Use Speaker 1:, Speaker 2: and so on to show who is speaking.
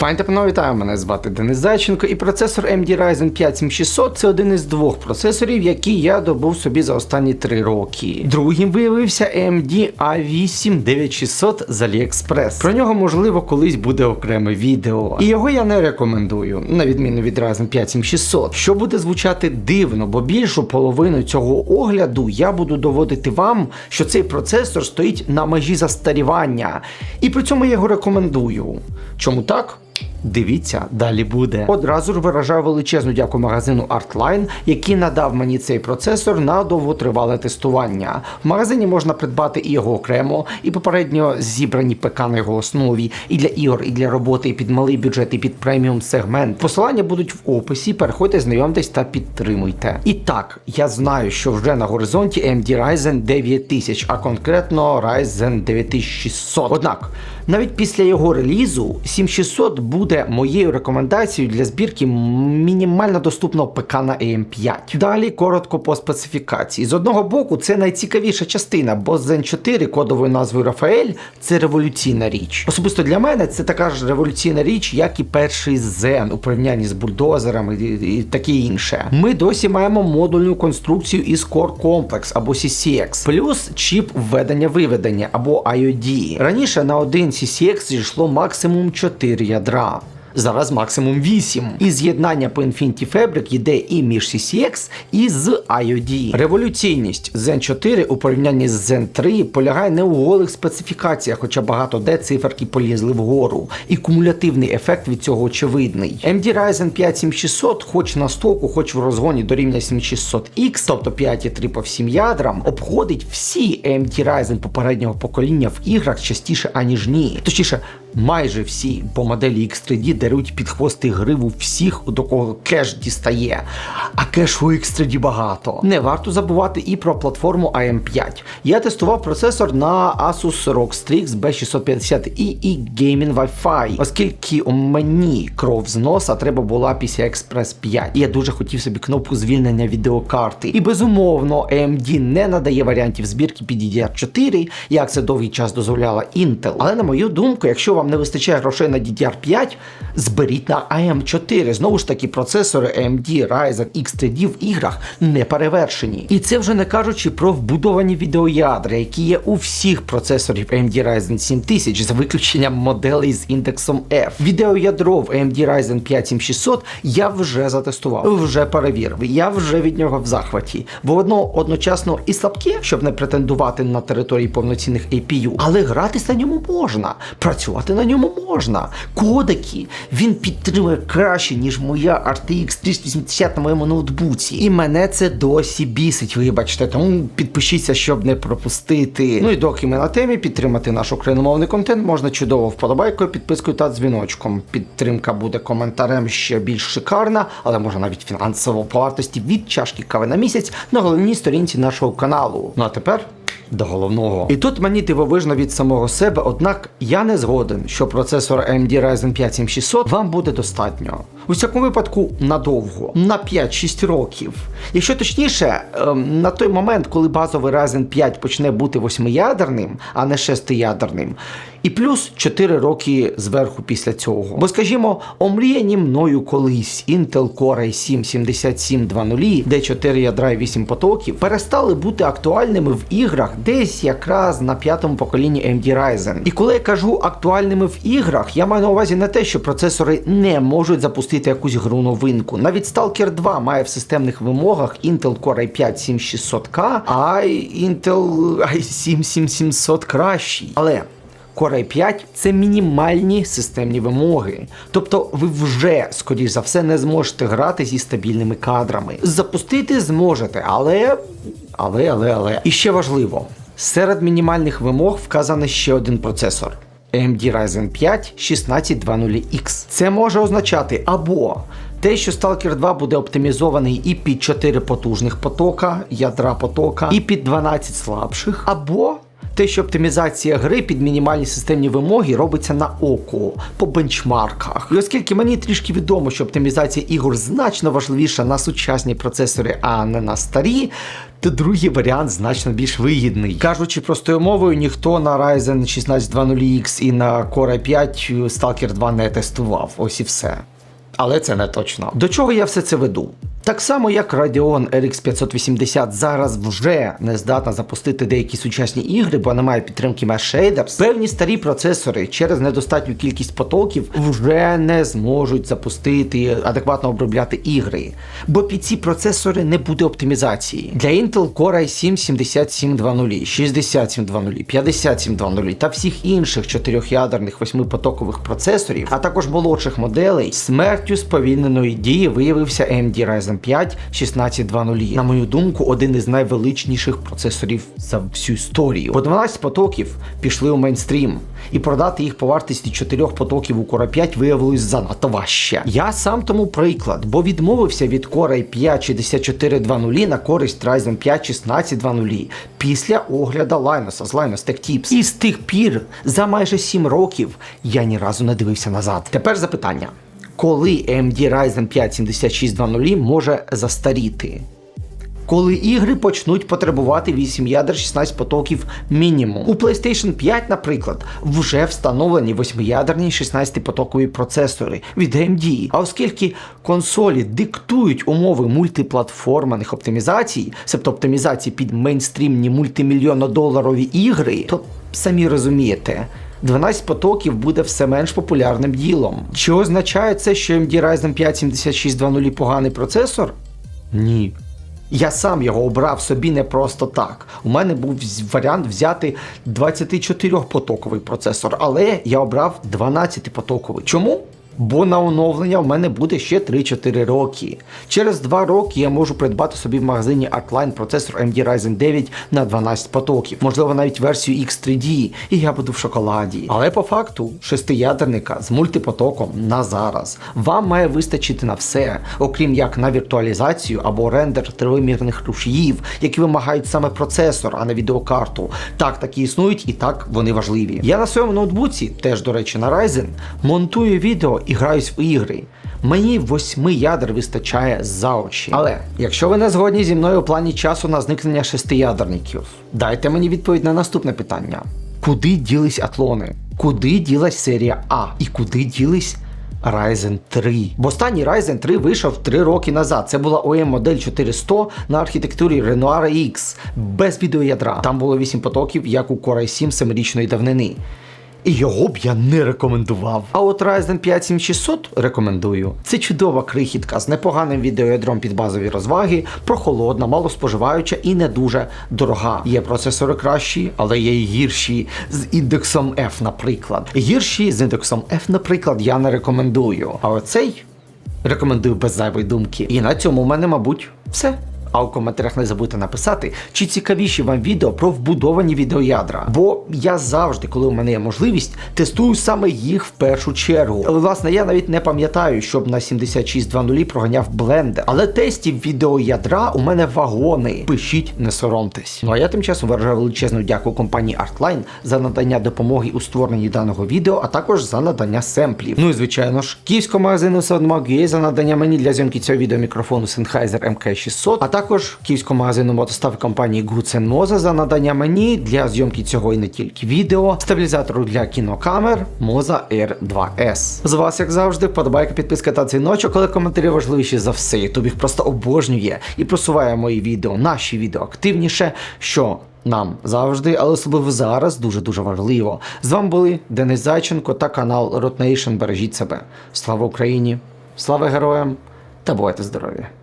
Speaker 1: Пані та панове, вітаю, мене звати Денис Зайченко, і процесор AMD Ryzen 5 7600 це один із двох процесорів, які я добув собі за останні три роки. Другим виявився AMD A8 9600 з AliExpress. Про нього можливо колись буде окреме відео. І його я не рекомендую, на відміну від Ryzen 5 7600, що буде звучати дивно, бо більшу половину цього огляду я буду доводити вам, що цей процесор стоїть на межі застарівання. І при цьому я його рекомендую. Чому так? Дивіться, далі буде. Одразу ж виражаю величезну дяку магазину Artline, який надав мені цей процесор на довготривале тестування. В магазині можна придбати і його окремо, і попередньо зібрані ПК на його основі, і для ігор, і для роботи, і під малий бюджет, і під преміум сегмент. Посилання будуть в описі. Переходьте, знайомтесь та підтримуйте. І так, я знаю, що вже на горизонті AMD Ryzen 9000, а конкретно Ryzen 9600. Однак, навіть після його релізу 7600 буде моєю рекомендацією для збірки мінімально доступного ПК на AM5. Далі коротко по специфікації. З одного боку, це найцікавіша частина, бо Zen 4 кодовою назвою Рафаель це революційна річ. Особисто для мене це така ж революційна річ, як і перший Zen у порівнянні з бульдозерами і таке інше. Ми досі маємо модульну конструкцію із Core Complex або CCX, плюс чіп введення-виведення або IOD. Раніше на один CCX зійшло максимум 4 ядра. Зараз максимум 8. І з'єднання по Infinity Fabric йде і між CCX, і з IOD. Революційність Zen 4 у порівнянні з Zen 3 полягає не у голих специфікаціях, хоча багато де циферки полізли вгору. І кумулятивний ефект від цього очевидний. AMD Ryzen 5 7600, хоч на стоку, хоч в розгоні до рівня 7600X, тобто 5,3 по всім ядрам, обходить всі AMD Ryzen попереднього покоління в іграх частіше, аніж ні. Точніше, майже всі, бо моделі X3D деруть під хвости гриву всіх, до кого кеш дістає. А кешу у X3D багато. Не варто забувати і про платформу AM5. Я тестував процесор на Asus ROG Strix B650i і Gaming Wi-Fi, оскільки у мені кров з носа треба була PCI Express 5. І я дуже хотів собі кнопку звільнення відеокарти. І безумовно, AMD не надає варіантів збірки під DDR4, як це довгий час дозволяла Intel. Але на мою думку, якщо вам не вистачає грошей на DDR5, зберіть на AM4. Знову ж таки, процесори AMD Ryzen X3D в іграх не перевершені. І це вже не кажучи про вбудовані відеоядра, які є у всіх процесорів AMD Ryzen 7000, за виключенням моделей з індексом F. Відеоядро в AMD Ryzen 5 7600 я вже затестував, вже перевірив, я вже від нього в захваті. Бо воно одночасно і слабке, щоб не претендувати на території повноцінних APU, але гратись на ньому можна, працювати на ньому можна. Кодеки він підтримує краще, ніж моя RTX 380 на моєму ноутбуці. І мене це досі бісить, вибачте, тому підпишіться, щоб не пропустити. Ну і доки ми на темі, підтримати наш україномовний контент можна чудово вподобайкою, підпискою та дзвіночком. Підтримка буде коментарем ще більш шикарна, але може навіть фінансово по вартості від чашки кави на місяць на головній сторінці нашого каналу. Ну а тепер. До головного. І тут мені дивовижно від самого себе, однак я не згоден, що процесор AMD Ryzen 5 7600 вам буде достатньо. У всякому випадку надовго, на 5-6 років. Якщо точніше, ем, на той момент, коли базовий Ryzen 5 почне бути восьмиядерним, а не шестиядерним, і плюс 4 роки зверху після цього. Бо, скажімо, омріяні мною колись Intel Core i7 7720, де 4 ядра і 8 потоків, перестали бути актуальними в іграх десь якраз на п'ятому поколінні AMD Ryzen. І коли я кажу актуальними в іграх, я маю на увазі не те, що процесори не можуть запустити якусь гру новинку. Навіть Stalker 2 має в системних вимогах Intel Core i5 7600K, а Intel i7 7700 кращий. Але Core i5 це мінімальні системні вимоги. Тобто ви вже, скоріш за все, не зможете грати зі стабільними кадрами. Запустити зможете, але. Але, але, але. І ще важливо: серед мінімальних вимог вказаний ще один процесор. AMD Ryzen 5 1620X. Це може означати або те, що Stalker 2 буде оптимізований і під 4 потужних потока, ядра потока, і під 12 слабших, або те, що оптимізація гри під мінімальні системні вимоги робиться на око по бенчмарках. І оскільки мені трішки відомо, що оптимізація ігор значно важливіша на сучасні процесори, а не на старі. То другий варіант значно більш вигідний. Кажучи простою мовою, ніхто на Ryzen 1620X і на Core i5 Stalker 2 не тестував. Ось і все. Але це не точно. До чого я все це веду? Так само, як Radeon RX 580 зараз вже не здатна запустити деякі сучасні ігри, бо немає підтримки Mesh Shaders, певні старі процесори через недостатню кількість потоків вже не зможуть запустити адекватно обробляти ігри. Бо під ці процесори не буде оптимізації. Для Intel Core i7 7720, 6720, 5720 та всіх інших чотирьохядерних восьмипотокових процесорів, а також молодших моделей, смертю сповільненої дії виявився AMD Ryzen 5 1620. На мою думку, один із найвеличніших процесорів за всю історію. По 12 потоків пішли у мейнстрім, і продати їх по вартості 4 потоків у Core 5 виявилось занадто важче. Я сам тому приклад, бо відмовився від Core 5 6420 на користь Ryzen 5 1620 після огляда Linus з Linus Tech Tips. І з тих пір за майже 7 років я ні разу не дивився назад. Тепер запитання коли AMD Ryzen 5 7620 може застаріти. Коли ігри почнуть потребувати 8 ядер 16 потоків мінімум. У PlayStation 5, наприклад, вже встановлені 8-ядерні 16-потокові процесори від AMD. А оскільки консолі диктують умови мультиплатформених оптимізацій, себто оптимізації під мейнстрімні мультимільйонно-доларові ігри, то самі розумієте. 12 потоків буде все менш популярним ділом. Чи означає це, що AMD Ryzen 5 7620 поганий процесор? Ні. Я сам його обрав собі не просто так. У мене був варіант взяти 24-потоковий процесор, але я обрав 12-потоковий. Чому? Бо на оновлення в мене буде ще 3-4 роки. Через 2 роки я можу придбати собі в магазині Artline процесор AMD Ryzen 9 на 12 потоків, можливо, навіть версію X3D, і я буду в шоколаді. Але по факту, шестиядерника з мультипотоком на зараз вам має вистачити на все, окрім як на віртуалізацію або рендер тривимірних рушіїв, які вимагають саме процесор, а не відеокарту. Так, такі існують і так вони важливі. Я на своєму ноутбуці, теж до речі, на Ryzen, монтую відео і граюсь в ігри. Мені восьми ядер вистачає за очі. Але якщо ви не згодні зі мною у плані часу на зникнення шестиядерників, дайте мені відповідь на наступне питання: куди ділись атлони? Куди ділась серія А? І куди ділись Ryzen 3? Бо останній Ryzen 3 вийшов 3 роки назад. Це була OEM модель 400 на архітектурі Renoir X без відеоядра. Там було 8 потоків, як у Core i7 7-річної давнини. І його б я не рекомендував. А от Ryzen 5 7600 рекомендую. Це чудова крихітка з непоганим відеоядром під базові розваги, прохолодна, малоспоживаюча і не дуже дорога. Є процесори кращі, але є й гірші з індексом F, наприклад. Гірші з індексом F, наприклад, я не рекомендую. А оцей рекомендую без зайвої думки. І на цьому в мене, мабуть, все. А у коментарях не забудьте написати, чи цікавіші вам відео про вбудовані відеоядра. Бо я завжди, коли у мене є можливість, тестую саме їх в першу чергу. Власне, я навіть не пам'ятаю, щоб на 7620 проганяв блендер. Але тестів відеоядра у мене вагони. Пишіть, не соромтесь. Ну а я тим часом виражаю величезну дяку компанії Artline за надання допомоги у створенні даного відео, а також за надання семплів. Ну і звичайно ж, київського магазину Soundmark.ua за надання мені для зйомки цього відео мікрофону Sennheiser MK600, а також київського магазину мотостав компанії Goodsen Moza за надання мені для зйомки цього і не тільки відео, стабілізатору для кінокамер Moza R2S. З вас, як завжди, вподобайка, підписка та дзвіночок, але коментарі важливіші за все. Ютуб їх просто обожнює і просуває мої відео, наші відео активніше, що нам завжди, але особливо зараз дуже дуже важливо. З вами були Денис Зайченко та канал Rot Nation. Бережіть себе. Слава Україні! Слава героям та бувайте здорові!